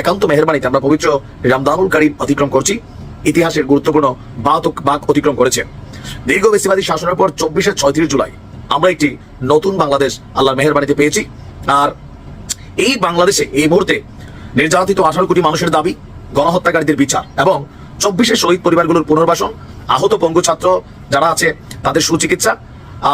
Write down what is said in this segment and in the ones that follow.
একান্ত মেহরবানিতে আমরা পবিত্র রামদানুল কারিম অতিক্রম করছি। ইতিহাসের গুরুত্বপূর্ণ বাক বাক অতিক্রম করেছে। দীর্ঘ বেশিবাদী শাসনের পর চব্বিশে ছয়ত্রিশ জুলাই আমরা একটি নতুন বাংলাদেশ আল্লাহর মেহরবানিতে পেয়েছি। আর এই বাংলাদেশে এই মুহূর্তে নির্যাতিত আঠারো কোটি মানুষের দাবি, গণহত্যাকারীদের বিচার এবং চব্বিশে শহীদ পরিবারগুলোর পুনর্বাসন, আহত পঙ্গু ছাত্র যারা আছে তাদের সুচিকিৎসা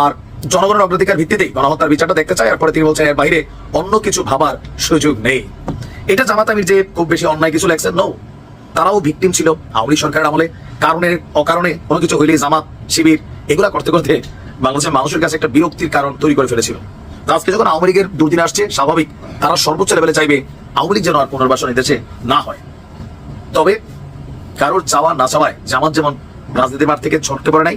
আর জনগণের অগ্রাধিকার ভিত্তিতেই গণহত্যার বিচারটা দেখতে চাই। এরপরে তিনি বলছেন, এর বাইরে অন্য কিছু ভাবার সুযোগ নেই। এটা জামাত আমির যে খুব বেশি অন্যায় কিছু লেগছে নো তারাও ভিকটিম ছিল আওয়ামী সরকারের আমলে। কারণে, অকারণে কোনো কিছু হইলে জামাত, শিবির, এগুলা করতে করতে বাংলাদেশের মানুষের কাছে একটা বিরক্তির কারণ তৈরি করে ফেলেছিল। আজকে যখন আওয়ামী লীগের দুর্দিন আসছে, স্বাভাবিক তারা সর্বোচ্চ লেভেলে চাইবে আওয়ামী লীগ যেন আর পুনর্বাসন এই দেশে না হয়। তবে কারোর চাওয়া না চাওয়ায় জামাত যেমন রাজনীতি মাঠ থেকে ছটকে পড়ে নাই